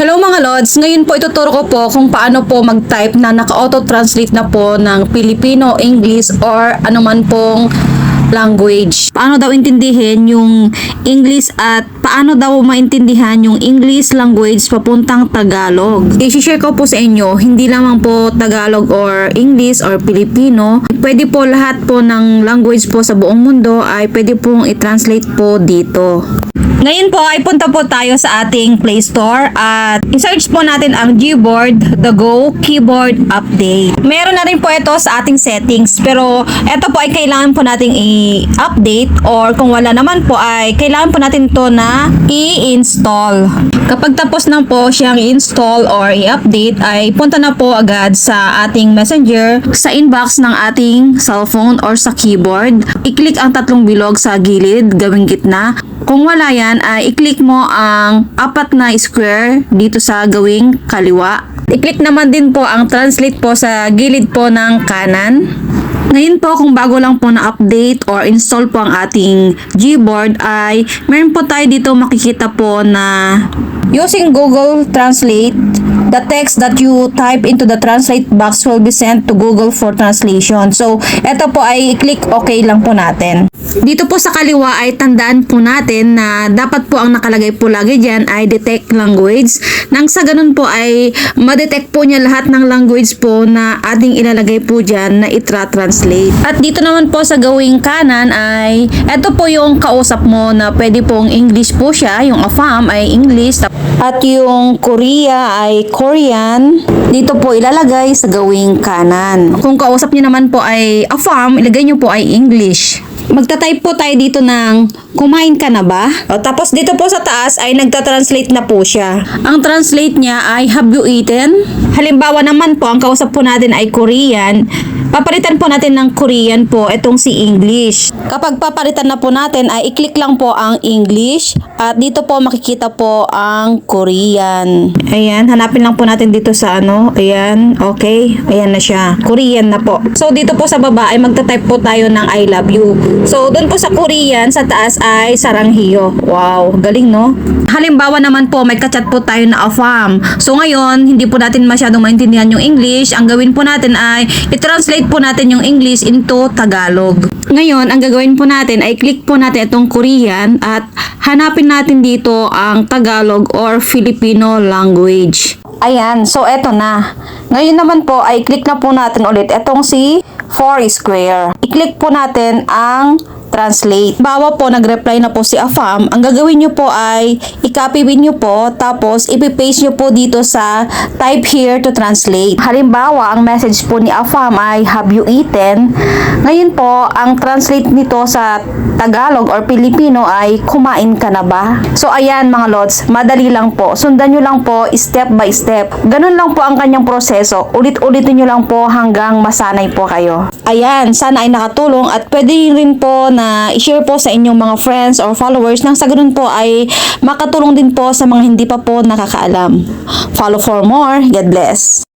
Hello mga Lods, ngayon po ituturo ko po kung paano po mag-type na naka-auto-translate na po ng Filipino, English, or anuman pong language. Paano daw intindihin yung English at paano daw maintindihan yung English language papuntang Tagalog. I-share ko po sa inyo, hindi lamang po Tagalog or English or Filipino. Pwede po lahat po ng language po sa buong mundo ay pwede pong i-translate po dito. Ngayon po ay punta po tayo sa ating Play Store at i-search po natin ang Gboard The Go Keyboard Update. Meron na rin po ito sa ating settings pero ito po ay kailangan po nating i-update or kung wala naman po ay kailangan po natin to na i-install. Kapag tapos na po siyang i-install or i-update ay punta na po agad sa ating messenger sa inbox ng ating cellphone or sa keyboard. I-click ang tatlong bilog sa gilid, gawing gitna. Kung wala yan, ay i-click mo ang apat na square dito sa gawing kaliwa. I-click naman din po ang translate po sa gilid po ng kanan. Ngayon po, kung bago lang po na-update or install po ang ating Gboard ay meron po tayo dito makikita po na using Google Translate, the text that you type into the translate box will be sent to Google for translation. So, ito po ay click OK lang po natin. Dito po sa kaliwa ay tandaan po natin na dapat po ang nakalagay po lagi dyan ay detect language. Nang sa ganun po ay madetect po niya lahat ng language po na ating ilalagay po dyan na itra-translate. At dito naman po sa gawing kanan ay ito po yung kausap mo na pwede pong English po siya. Yung AFAM ay English. At yung Korea ay Korean. Dito po ilalagay sa gawing kanan. Kung kausap niyo naman po ay AFAM, ilagay niyo po ay English. Magta-type po tayo dito ng kumain ka na ba? O, tapos dito po sa taas ay nagta-translate na po siya. Ang translate niya ay have you eaten? Halimbawa naman po, ang kausap po natin ay Korean. Papalitan po natin ng Korean po itong si English. Kapag papalitan na po natin ay i-click lang po ang English at dito po makikita po ang Korean. Ayan, hanapin lang po natin dito sa ano. Ayan, okay. Ayan na siya. Korean na po. So dito po sa baba ay magta-type po tayo ng I love you. So doon po sa Korean sa taas ay saranghiyo. Wow, galing no? Halimbawa naman po may kachat po tayo na afam. So ngayon, hindi po natin masyadong maintindihan yung English. Ang gawin po natin ay i-translate po natin yung English into Tagalog. Ngayon, ang gagawin po natin ay click po natin itong Korean at hanapin natin dito ang Tagalog or Filipino language. Ayan, so eto na. Ngayon naman po ay click na po natin ulit itong si Foursquare. I-click po natin ang translate. Bawa po, nag-reply na po si Afam. Ang gagawin nyo po ay i-copy nyo po tapos ipipaste nyo po dito sa type here to translate. Halimbawa, ang message po ni Afam ay have you eaten? Ngayon po, ang translate nito sa Tagalog or Filipino ay kumain ka na ba? So ayan mga lods, madali lang po. Sundan nyo lang po step by step. Ganun lang po ang kanyang proseso. Ulit-ulitin nyo lang po hanggang masanay po kayo. Ayan, sana ay nakatulong at pwede rin po na i-share po sa inyong mga friends or followers nang sa ganun po ay makatulong din po sa mga hindi pa po nakakaalam. Follow for more. God bless.